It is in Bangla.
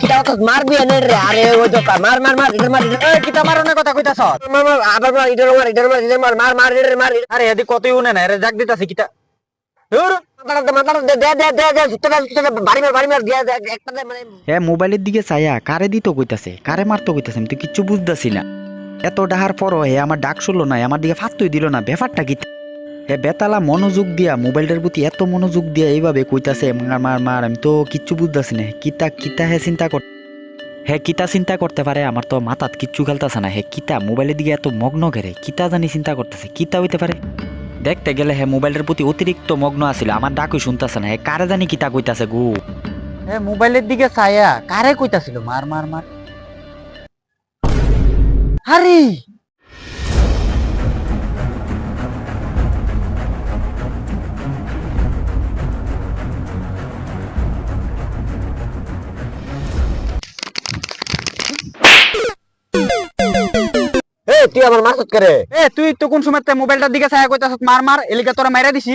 কিতা কিতা মোবাইলের দিকে চাইয়া কারে দিত কইতাছে? কারে মারতো কইতাছে? আমি তো কিচ্ছু বুঝতাছি না। এত ডাহার পরও হে, আমার ডাক শুনলো না, আমার দিকে ফাত্তই দিল না, ব্যাপারটা কি? হে বেতালা, মনোযোগ দিয়া, মোবাইলটার প্রতি এত মনোযোগ দিয়া এইভাবে কইতাছে, মার মার মার, আমি তো কিচ্ছু বুঝতাছি না। কিতা কিতা হে চিন্তা কর হে কিতা চিন্তা করতে পারে, আমার তো মাথাত কিচ্ছু খেলতাছে না। হে কিতা, মোবাইলের দিকে এত মগ্ন ঘেরে কিতা জানি চিন্তা করতেছে, কিতা হইতে পারে? দেখতে গেলে হে মোবাইলের প্রতি অতিরিক্ত মগ্ন আছিল, আমার ডাকই শুনতাছে না। হে কারে জানি কিতা কইতাছে গু? এ মোবাইলের দিকে ছায়া কারে কইতাছিল? মার মার মার। আরে! তুই আমার মারছত করে? এ তুই তো কোন সময় মোবাইলটার দিকে ছায়া কইতাছ মার মার এলিকা তোরা মাইরা দিছি।